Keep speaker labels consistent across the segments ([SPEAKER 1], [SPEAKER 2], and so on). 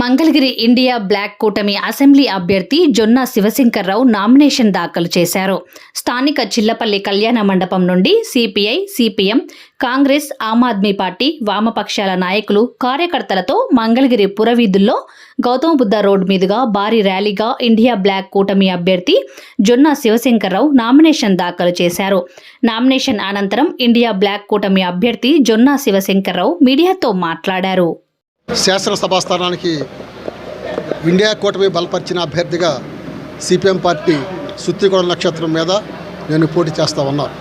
[SPEAKER 1] Mangalagiri India block కూటమి assembly అభ్యర్థి Jonna Shivashankar Rao nomination దాఖలు చేశారు. స్థానిక చిల్లపల్లి కళ్యాణ మండపం నుండి CPI CPM Congress Aam Aadmi party వామపక్షాల నాయకులు కార్యకర్తలతో మంగళగిరి పురవీధుల్లో గౌతమ బుద్ధ రోడ్ మీదుగా భారీ ర్యాలీగా ఇండియా బ్లాక్ కూటమి అభ్యర్థి జొన్న శివశంకర్రావు నామినేషన్ దాఖలు చేశారు. నామినేషన్ అనంతరం ఇండియా బ్లాక్ కూటమి అభ్యర్థి జొన్న శివశంకర్రావు మీడియాతో మాట్లాడారు.
[SPEAKER 2] శాసనసభా స్థానానికి ఇండియా కూటమి బలపరిచిన అభ్యర్థిగా సిపిఎం పార్టీ సుత్తిగూడ నక్షత్రం మీద నేను పోటీ చేస్తూ ఉన్నాను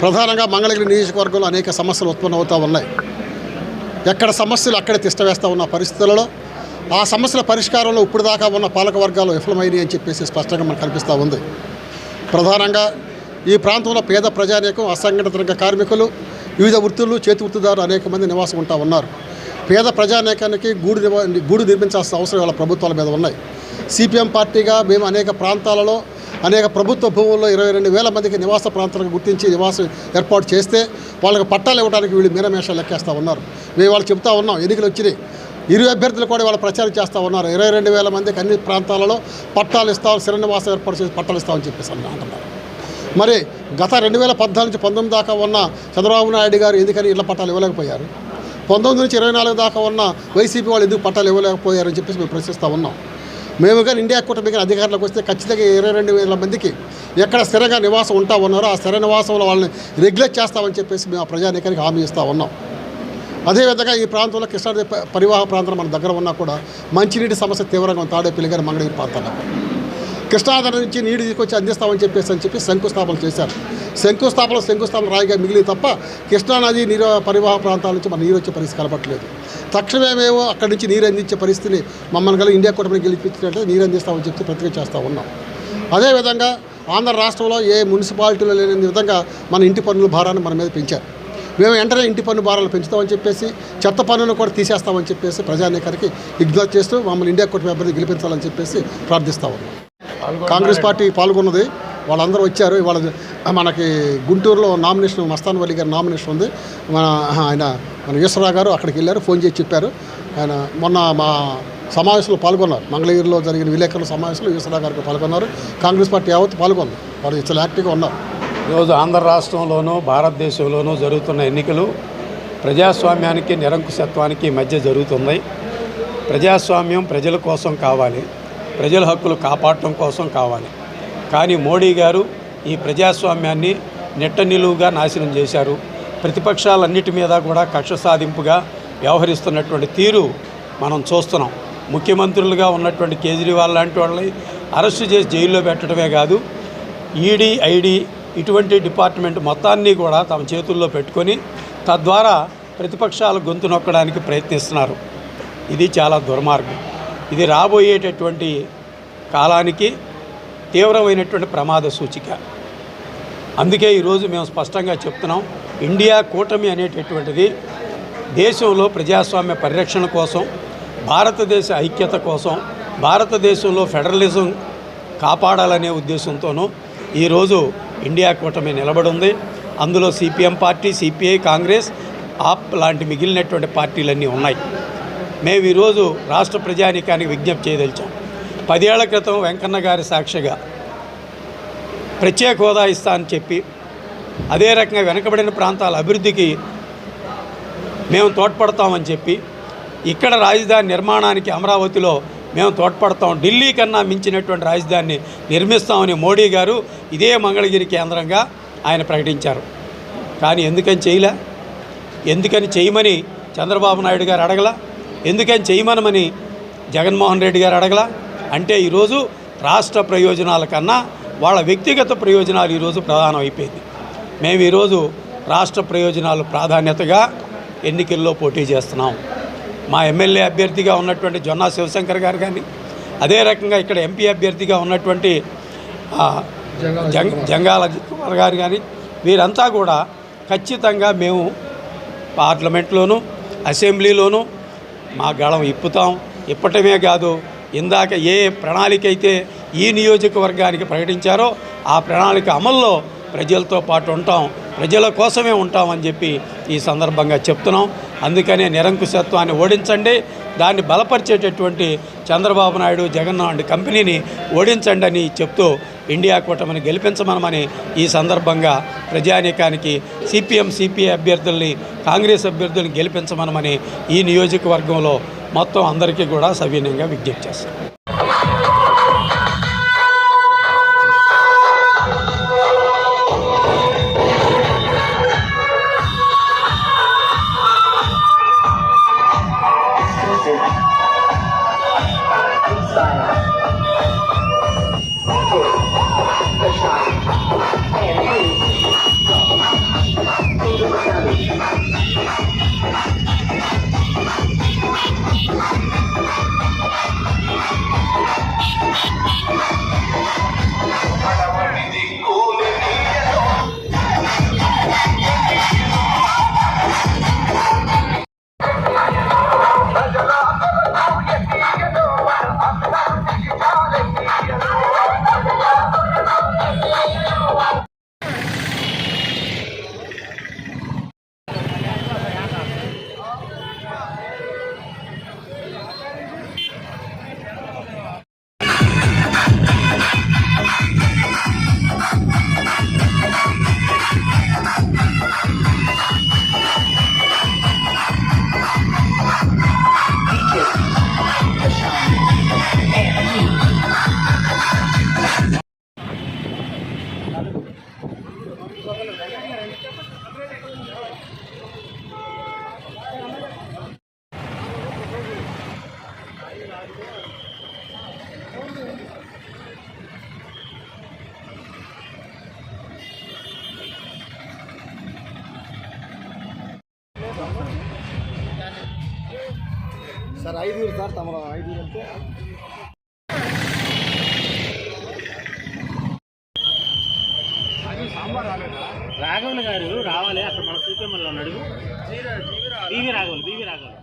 [SPEAKER 2] ప్రధానంగా మంగళగిరి నియోజకవర్గంలో అనేక సమస్యలు ఉత్పన్నమవుతూ ఉన్నాయి. ఎక్కడ సమస్యలు అక్కడే తిష్టవేస్తూ ఉన్న పరిస్థితులలో ఆ సమస్యల పరిష్కారంలో ఇప్పుడు దాకా ఉన్న పాలక వర్గాలు విఫలమైనవి అని చెప్పేసి స్పష్టంగా మనకు కనిపిస్తూ ఉంది. ప్రధానంగా ఈ ప్రాంతంలో పేద ప్రజానీకం అసంఘటిత రంగ కార్మికులు వివిధ వృత్తులు చేతి వృత్తిదారులు అనేక మంది నివాసం ఉంటా ఉన్నారు. పేద ప్రజానేకానికి గూడు గూడు నిర్మించాల్సిన అవసరం వాళ్ళ ప్రభుత్వాల మీద ఉన్నాయి. సిపిఎం పార్టీగా మేము అనేక ప్రాంతాలలో అనేక ప్రభుత్వ భూముల్లో ఇరవై రెండు వేల మందికి నివాస ప్రాంతాలకు గుర్తించి నివాసం ఏర్పాటు చేస్తే వాళ్ళకి పట్టాలు ఇవ్వడానికి వీళ్ళు మీనమేషాలు లెక్కేస్తూ ఉన్నారు. మేము వాళ్ళు చెప్తా ఉన్నాం ఎన్నికలు వచ్చినాయి. ఇరు అభ్యర్థులు కూడా వాళ్ళు ప్రచారం చేస్తూ ఉన్నారు. ఇరవై రెండు వేల మందికి అన్ని ప్రాంతాలలో పట్టాలు ఇస్తాం స్థిర ఏర్పాటు చేసి పట్టాలు ఇస్తామని చెప్పేసి అంటున్నారు మరి గత రెండు వేల పద్నాలుగు నుంచి పంతొమ్మిది దాకా ఉన్న చంద్రబాబు నాయుడు గారు ఎందుకని ఇళ్ళ పట్టాలు ఇవ్వలేకపోయారు? పంతొమ్మిది నుంచి ఇరవై నాలుగు దాకా ఉన్న వైసీపీ వాళ్ళు ఎందుకు పట్టాలు ఇవ్వలేకపోయారని చెప్పేసి మేము ప్రశ్నిస్తూ ఉన్నాం. మేము కానీ ఇండియా కూటమి కానీ అధికారంలోకి వస్తే ఖచ్చితంగా ఇరవై రెండు వేల మందికి ఎక్కడ స్థిరంగా నివాసం ఉంటా ఉన్నారో ఆ స్థిర నివాసంలో వాళ్ళని రెగ్యులేట్ చేస్తామని చెప్పేసి మేము ఆ ప్రజానీకానికి హామీ ఇస్తూ ఉన్నాం. అదేవిధంగా ఈ ప్రాంతంలో కృష్ణానది పరివాహ ప్రాంతం మన దగ్గర ఉన్నా కూడా మంచినీటి సమస్య తీవ్రంగా ఉంది. తాడేపల్లి గారి మంగళగిరి ప్రాంతాల్లో కృష్ణానది నుంచి నీరు తీసుకొచ్చి అందిస్తామని చెప్పేసి అని చెప్పి శంకుస్థాపన చేశారు. శంకుస్థాపన శంకుస్థాపన రాయిగా మిగిలి తప్ప కృష్ణానది నీరు పరివాహ ప్రాంతాల నుంచి మన నీరు వచ్చే పరిస్థితి కనపట్లేదు తక్షణమేమేమో అక్కడి నుంచి నీరు అందించే పరిస్థితిని మమ్మల్ని గల ఇండియా కూటమిని గెలిపించినట్లయితే నీరు అందిస్తామని చెప్పి ప్రతిజ్ఞ చేస్తూ ఉన్నాం. అదేవిధంగా ఆంధ్ర రాష్ట్రంలో ఏ మున్సిపాలిటీలో లేని విధంగా మన ఇంటి పన్నుల భారాన్ని మన మీద పెంచారు. మేము వెంటనే ఇంటి పన్ను భారాలు పెంచుతామని చెప్పేసి చెత్త పన్నును కూడా తీసేస్తామని చెప్పేసి ప్రజానేకానికి ఇగ్నోర్ చేస్తూ మమ్మల్ని ఇండియా కూటమి అభ్యర్థి గెలిపించాలని చెప్పేసి ప్రార్థిస్తా ఉన్నాం. కాంగ్రెస్ పార్టీ పాల్గొన్నది. వాళ్ళందరూ వచ్చారు. వాళ్ళ మనకి గుంటూరులో నామినేషన్ మస్తాన్ వల్లి గారి నామినేషన్ ఉంది. మన ఆయన మన ఈశ్వరరావు గారు అక్కడికి వెళ్ళారు ఫోన్ చేసి చెప్పారు. ఆయన మొన్న మా సమావేశంలో పాల్గొన్నారు. మంగళగిరిలో జరిగిన విలేకరుల సమావేశంలో ఈశ్వరరావు గారికి పాల్గొన్నారు. కాంగ్రెస్ పార్టీ యావత్ పాల్గొంది. వాళ్ళు చాలా యాక్టివ్గా ఉన్నారు.
[SPEAKER 3] ఈరోజు ఆంధ్ర రాష్ట్రంలోనూ భారతదేశంలోనూ జరుగుతున్న ఎన్నికలు ప్రజాస్వామ్యానికి నిరంకుశత్వానికి మధ్య జరుగుతున్నాయి. ప్రజాస్వామ్యం ప్రజల కోసం కావాలి. ప్రజల హక్కులు కాపాడటం కోసం కావాలి. కానీ మోడీ గారు ఈ ప్రజాస్వామ్యాన్ని నెట్ట నిలువుగా నాశనం చేశారు. ప్రతిపక్షాలన్నిటి మీద కూడా కక్ష సాధింపుగా వ్యవహరిస్తున్నటువంటి తీరు మనం చూస్తున్నాం. ముఖ్యమంత్రులుగా ఉన్నటువంటి కేజ్రీవాల్ లాంటి వాళ్ళని అరెస్టు చేసి జైల్లో పెట్టడమే కాదు ఈడీ ఐడి ఇటువంటి డిపార్ట్మెంట్ మొత్తాన్ని కూడా తమ చేతుల్లో పెట్టుకొని తద్వారా ప్రతిపక్షాల గొంతు నొక్కడానికి ప్రయత్నిస్తున్నారు. ఇది చాలా దుర్మార్గం. ఇది రాబోయేటటువంటి కాలానికి తీవ్రమైనటువంటి ప్రమాద సూచిక. అందుకే ఈరోజు మేము స్పష్టంగా చెప్తున్నాం ఇండియా కూటమి అనేటటువంటిది దేశంలో ప్రజాస్వామ్య పరిరక్షణ కోసం భారతదేశ ఐక్యత కోసం భారతదేశంలో ఫెడరలిజం కాపాడాలనే ఉద్దేశంతోనూ ఈరోజు ఇండియా కూటమి నిలబడింది. అందులో CPM party CPI Congress AAP లాంటి మిగిలినటువంటి పార్టీలన్నీ ఉన్నాయి. మేము ఈరోజు రాష్ట్ర ప్రజానీకానికి విజ్ఞప్తి చేయదలిచాం. పదేళ్ళ క్రితం వెంకన్న గారి సాక్షిగా ప్రత్యేక హోదా ఇస్తా అని చెప్పి అదే రకంగా వెనకబడిన ప్రాంతాల అభివృద్ధికి మేము తోడ్పడతామని చెప్పి ఇక్కడ రాజధాని నిర్మాణానికి అమరావతిలో మేము తోడ్పడతాం. ఢిల్లీ కన్నా మించినటువంటి రాజధానిని నిర్మిస్తామని మోడీ గారు ఇదే మంగళగిరి కేంద్రంగా ఆయన ప్రకటించారు. కానీ ఎందుకని చేయలే? ఎందుకని చేయమని చంద్రబాబు నాయుడు గారు అడగల? ఎందుకని చేయమనమని జగన్మోహన్ రెడ్డి గారు అడగలా? అంటే ఈరోజు రాష్ట్ర ప్రయోజనాల కన్నా వాళ్ళ వ్యక్తిగత ప్రయోజనాలు ఈరోజు ప్రధానం అయిపోయింది మేము ఈరోజు రాష్ట్ర ప్రయోజనాలు ప్రాధాన్యతగా ఎన్నికల్లో పోటీ చేస్తున్నాం. మా ఎమ్మెల్యే అభ్యర్థిగా ఉన్నటువంటి జొన్నా శివశంకర్ గారు కానీ అదే రకంగా ఇక్కడ ఎంపీ అభ్యర్థిగా ఉన్నటువంటి జంగ్ జంగాల కుమార్ గారు కానీ వీరంతా కూడా ఖచ్చితంగా మేము పార్లమెంట్లోనూ అసెంబ్లీలోనూ మా గళం ఇప్పుతాం. ఇప్పటమే కాదు ఇందాక ఏ ప్రణాళిక అయితే ఈ నియోజకవర్గానికి ప్రకటించారో ఆ ప్రణాళిక అమల్లో ప్రజలతో పాటు ఉంటాం ప్రజల కోసమే ఉంటామని చెప్పి ఈ సందర్భంగా చెప్తున్నాం. అందుకనే నిరంకుశత్వాన్ని ఓడించండి దాన్ని బలపరిచేటటువంటి చంద్రబాబు నాయుడు జగన్ కంపెనీని ఓడించండి అని చెప్తూ ఇండియా కూటమిని గెలిపించమనమని ఈ సందర్భంగా ప్రజానీకానికి సిపిఎం సిపిఐ అభ్యర్థుల్ని కాంగ్రెస్ అభ్యర్థుల్ని గెలిపించమనమని ఈ నియోజకవర్గంలో మొత్తం అందరికీ కూడా సవినయంగా విజ్ఞప్తి చేస్తాం.
[SPEAKER 2] సార్ ఐదుగురు సార్ తమ ఐదుగురు అంటే.
[SPEAKER 4] రాఘవన్ గారు రావాలి అక్కడ మన సీపీఎంలో ఉన్నాడు. BV Raghavan BV Raghavan.